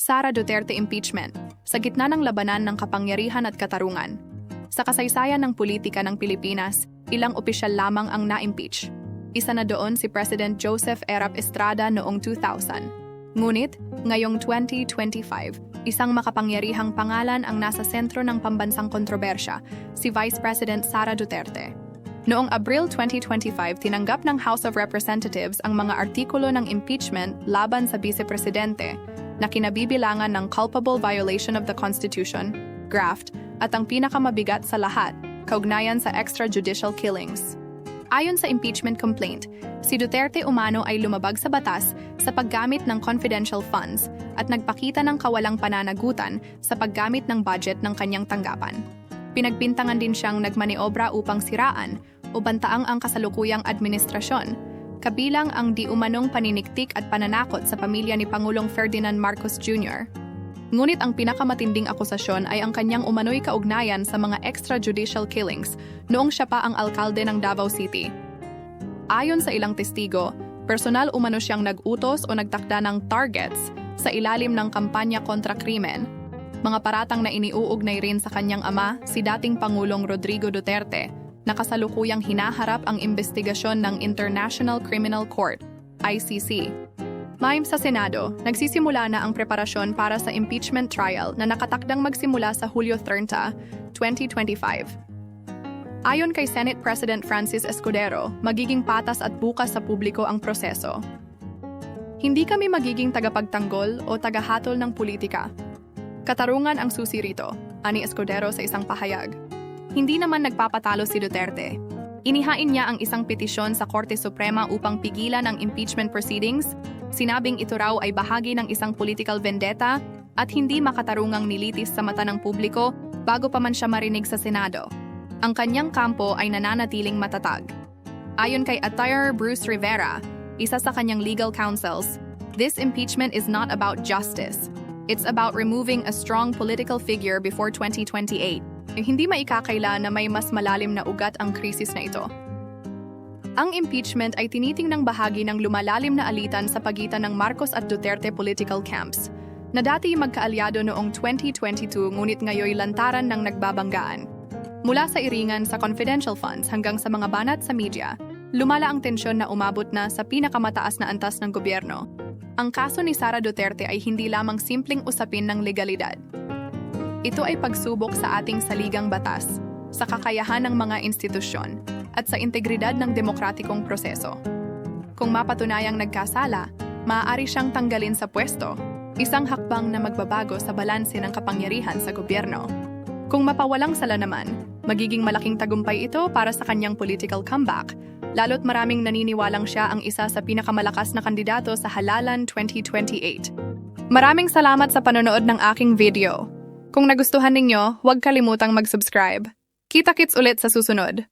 Sara Duterte impeachment sa gitna ng labanan ng kapangyarihan at katarungan. Sa kasaysayan ng politika ng Pilipinas, ilang opisyal lamang ang na-impeach. Isa na doon si President Joseph Erap Estrada noong 2000. Ngunit, ngayong 2025, isang makapangyarihang pangalan ang nasa sentro ng pambansang kontrobersya, si Vice President Sara Duterte. Noong Abril 2025, tinanggap ng House of Representatives ang mga artikulo ng impeachment laban sa Vice Presidente na kinabibilangan ng culpable violation of the Constitution, graft, at ang pinakamabigat sa lahat, kaugnayan sa extrajudicial killings. Ayon sa impeachment complaint, si Duterte umano ay lumabag sa batas sa paggamit ng confidential funds at nagpakita ng kawalang pananagutan sa paggamit ng budget ng kanyang tanggapan. Pinagbintangan din siyang nagmaniobra upang siraan o bantaang ang kasalukuyang administrasyon, kabilang ang di umanong paniniktik at pananakot sa pamilya ni Pangulong Ferdinand Marcos Jr. Ngunit ang pinakamatinding akusasyon ay ang kanyang umano'y kaugnayan sa mga extrajudicial killings noong siya pa ang alkalde ng Davao City. Ayon sa ilang testigo, personal umano siyang nag-utos o nagtakda ng targets sa ilalim ng kampanya kontra krimen. Mga paratang na iniuugnay rin sa kanyang ama, si dating Pangulong Rodrigo Duterte, na kasalukuyang hinaharap ang investigasyon ng International Criminal Court, ICC. Mayim sa Senado, nagsisimula na ang preparasyon para sa impeachment trial na nakatakdang magsimula sa Hulyo 30, 2025. Ayon kay Senate President Francis Escudero, magiging patas at bukas sa publiko ang proseso. Hindi kami magiging tagapagtanggol o tagahatol ng politika. Katarungan ang susi rito, ani Escudero sa isang pahayag. Hindi naman nagpapatalo si Duterte. Inihain niya ang isang petisyon sa Korte Suprema upang pigilan ang impeachment proceedings. Sinabing ito raw ay bahagi ng isang political vendetta at hindi makatarungang nilitis sa mata ng publiko bago pa man siya marinig sa Senado. Ang kanyang kampo ay nananatiling matatag. Ayon kay Attire Bruce Rivera, isa sa kanyang legal counsels, this impeachment is not about justice. It's about removing a strong political figure before 2028. Hindi maikakaila na may mas malalim na ugat ang krisis na ito. Ang impeachment ay tinitingnang bahagi ng lumalalim na alitan sa pagitan ng Marcos at Duterte political camps, na dati magkaalyado noong 2022 ngunit ngayoy lantaran ng nagbabanggaan. Mula sa iringan sa confidential funds hanggang sa mga banat sa media, lumala ang tensyon na umabot na sa pinakamataas na antas ng gobyerno. Ang kaso ni Sara Duterte ay hindi lamang simpleng usapin ng legalidad. Ito ay pagsubok sa ating saligang batas, sa kakayahan ng mga institusyon, at sa integridad ng demokratikong proseso. Kung mapatunayang nagkasala, maaari siyang tanggalin sa pwesto, isang hakbang na magbabago sa balanse ng kapangyarihan sa gobyerno. Kung mapawalang sala naman, magiging malaking tagumpay ito para sa kanyang political comeback, lalo't maraming naniniwalang siya ang isa sa pinakamalakas na kandidato sa Halalan 2028. Maraming salamat sa panonood ng aking video. Kung nagustuhan ninyo, huwag kalimutang mag-subscribe. Kita-kits ulit sa susunod.